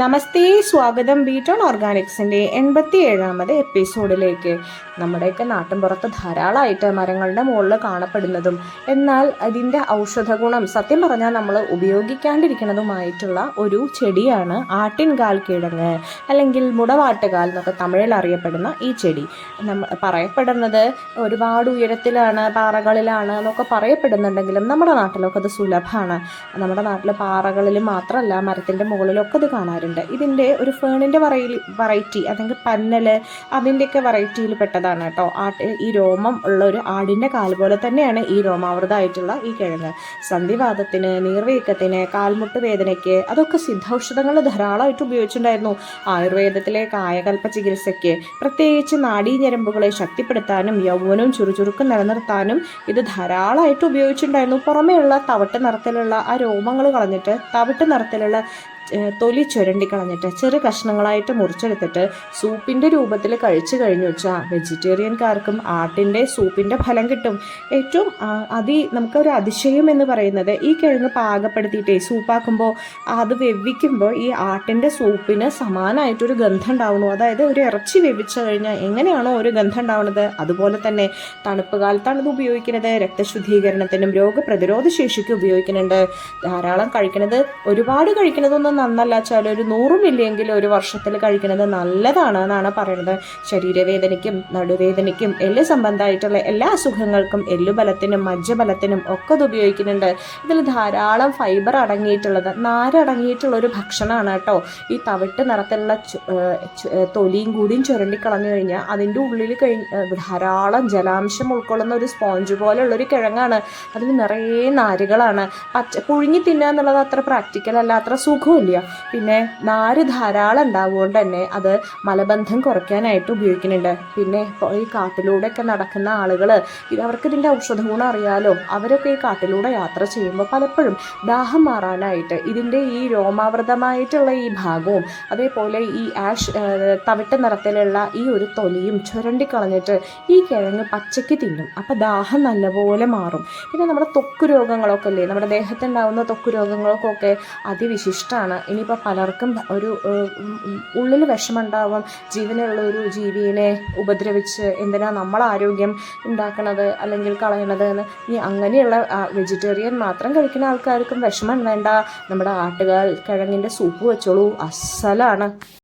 നമസ്തേ സ്വാഗതം ബീറ്റോൺ ഓർഗാനിക്സിന്റെ എൺപത്തി ഏഴാമത് എപ്പിസോഡിലേക്ക്. നമ്മുടെയൊക്കെ നാട്ടിൻപുറത്ത് ധാരാളമായിട്ട് മരങ്ങളുടെ മുകളിൽ കാണപ്പെടുന്നതും എന്നാൽ അതിന്റെ ഔഷധ ഗുണം സത്യം പറഞ്ഞാൽ നമ്മൾ ഉപയോഗിക്കാണ്ടിരിക്കുന്നതുമായിട്ടുള്ള ഒരു ചെടിയാണ് ആട്ടിൻകാൽ കിഴങ്ങ് അല്ലെങ്കിൽ മുടവാട്ടുകാൽ എന്നൊക്കെ തമിഴിൽ അറിയപ്പെടുന്ന ഈ ചെടി. നമ്മ പറയപ്പെടുന്നത് ഒരുപാട് ഉയരത്തിലാണ് പാറകളിലാണ് എന്നൊക്കെ പറയപ്പെടുന്നുണ്ടെങ്കിലും നമ്മുടെ നാട്ടിലൊക്കെ അത് സുലഭമാണ്. നമ്മുടെ നാട്ടിൽ പാറകളിൽ മാത്രമല്ല മരത്തിന്റെ മുകളിലൊക്കെ ഇത് കാണാറുണ്ട്. ഇതിന്റെ ഒരു ഫേണിന്റെ വറയിൽ വെറൈറ്റി അല്ലെങ്കിൽ പന്നൽ അതിന്റെയൊക്കെ വെറൈറ്റിയിൽ പെട്ടതാണ് കേട്ടോ. ആട്ട് ഈ രോമം ഉള്ള ഒരു ആടിന്റെ കാൽ പോലെ തന്നെയാണ് ഈ രോമാവൃതമായിട്ടുള്ള ഈ കിഴങ്ങ്. സന്ധിവാദത്തിന് നീർവീക്കത്തിന് കാൽമുട്ട് വേദനയ്ക്ക് അതൊക്കെ സിദ്ധൌഷധങ്ങൾ ധാരാളമായിട്ട് ഉപയോഗിച്ചിട്ടുണ്ടായിരുന്നു. ആയുർവേദത്തിലെ കായകൽപ്പ ചികിത്സയ്ക്ക് പ്രത്യേകിച്ച് നാഡീഞരമ്പുകളെ ശക്തിപ്പെടുത്താനും യൗവനവും ചുറുചുറുക്കും നിലനിർത്താനും ഇത് ധാരാളമായിട്ട് ഉപയോഗിച്ചിട്ടുണ്ടായിരുന്നു. പുറമേയുള്ള തവിട്ട് നിറത്തിലുള്ള ആ രോമങ്ങൾ കളഞ്ഞിട്ട് തവിട്ട് നിറത്തിലുള്ള തൊലി ചുരണ്ടി കളഞ്ഞിട്ട് ചെറു കഷ്ണങ്ങളായിട്ട് മുറിച്ചെടുത്തിട്ട് സൂപ്പിന്റെ രൂപത്തിൽ കഴിച്ചു കഴിഞ്ഞു വെച്ചാൽ വെജിറ്റേറിയൻകാർക്കും ആട്ടിന്റെ സൂപ്പിന്റെ ഫലം കിട്ടും. ഏറ്റവും അതി നമുക്കൊരു അതിശയം എന്ന് പറയുന്നത് ഈ കിഴങ്ങ് പാകപ്പെടുത്തിയിട്ടേ സൂപ്പാക്കുമ്പോൾ അത് വെവിക്കുമ്പോൾ ഈ ആട്ടിന്റെ സൂപ്പിന് സമാനമായിട്ടൊരു ഗന്ധം ഉണ്ടാവുന്നു അതായത് ഒരു ഇറച്ചി വെവിച്ചു കഴിഞ്ഞാൽ എങ്ങനെയാണോ ഒരു ഗന്ധം ഉണ്ടാവുന്നത് അതുപോലെ തന്നെ തണുപ്പ് കാലത്താണ് ഇത് ഉപയോഗിക്കുന്നത്. രക്തശുദ്ധീകരണത്തിനും രോഗപ്രതിരോധ ശേഷിക്കും ഉപയോഗിക്കുന്നുണ്ട്. ധാരാളം കഴിക്കുന്നത് ഒരുപാട് കഴിക്കുന്നതൊന്നും നന്നല്ല വെച്ചാൽ ഒരു നൂറ് മില്ലിയെങ്കിലും ഒരു വർഷത്തിൽ കഴിക്കുന്നത് നല്ലതാണ് എന്നാണ് പറയുന്നത്. ശരീരവേദനയ്ക്കും നടുവേദനയ്ക്കും എല്ല് സംബന്ധമായിട്ടുള്ള എല്ലാ അസുഖങ്ങൾക്കും എല്ലുബലത്തിനും മജ്ജബലത്തിനും ഒക്കെ ഇത് ഉപയോഗിക്കുന്നുണ്ട്. ഇതിൽ ധാരാളം ഫൈബർ അടങ്ങിയിട്ടുള്ളത് നാരടങ്ങിയിട്ടുള്ള ഒരു ഭക്ഷണമാണ് കേട്ടോ. ഈ തവിട്ട് നിറത്തിലുള്ള തൊലിയും കൂടിയും ചുരണ്ടി കളഞ്ഞു കഴിഞ്ഞാൽ അതിന്റെ ഉള്ളിൽ കഴി ധാരാളം ജലാംശം ഉൾക്കൊള്ളുന്ന ഒരു സ്പോഞ്ച് പോലെയുള്ള ഒരു കിഴങ്ങാണ്. അതിൽ നിറയെ നാരുകളാണ്. പച്ച പുഴുങ്ങി തിന്നുക എന്നുള്ളത് അത്ര പ്രാക്ടിക്കൽ അല്ല അത്ര സുഖമില്ല പിന്നെ നാര് ധാരാളം ഉണ്ടാവുകൊണ്ട് തന്നെ അത് മലബന്ധം കുറയ്ക്കാനായിട്ട് ഉപയോഗിക്കുന്നുണ്ട്. പിന്നെ ഈ കാട്ടിലൂടെയൊക്കെ നടക്കുന്ന ആളുകൾ അവർക്ക് ഇതിന്റെ ഔഷധ ഗുണം അറിയാലോ. അവരൊക്കെ ഈ കാട്ടിലൂടെ യാത്ര ചെയ്യുമ്പോൾ പലപ്പോഴും ദാഹം മാറാനായിട്ട് ഇതിന്റെ ഈ രോമാവൃതമായിട്ടുള്ള ഈ ഭാഗവും അതേപോലെ ഈ ആഷ് തവിട്ട നിറത്തിലുള്ള ഈ ഒരു തൊലിയും ചുരണ്ടി കളഞ്ഞിട്ട് ഈ കിഴങ്ങ് പച്ചയ്ക്ക് തിന്നും. അപ്പോൾ ദാഹം നല്ലപോലെ മാറും. പിന്നെ നമ്മുടെ ത്വക്ക് രോഗങ്ങളൊക്കെ അല്ലേ നമ്മുടെ ദേഹത്തുണ്ടാവുന്ന ത്വക്ക് രോഗങ്ങൾക്കൊക്കെ അതിവിശിഷ്ടമാണ് ഇനിയിപ്പോൾ പലർക്കും ഒരു ഉള്ളിൽ വിഷമുണ്ടാവും ജീവനുള്ള ഒരു ജീവിയെ ഉപദ്രവിച്ച് എന്തിനാ നമ്മൾ ആരോഗ്യം ഉണ്ടാക്കണത് അല്ലെങ്കിൽ കളയണത് എന്ന്. ഇനി അങ്ങനെയുള്ള വെജിറ്റേറിയൻ മാത്രം കഴിക്കുന്ന ആൾക്കാർക്കും വിഷമം വേണ്ട. നമ്മുടെ ആട്ടുകാൽ കിഴങ്ങിന്റെ സൂപ്പ് വെച്ചോളൂ. അസലാണ്.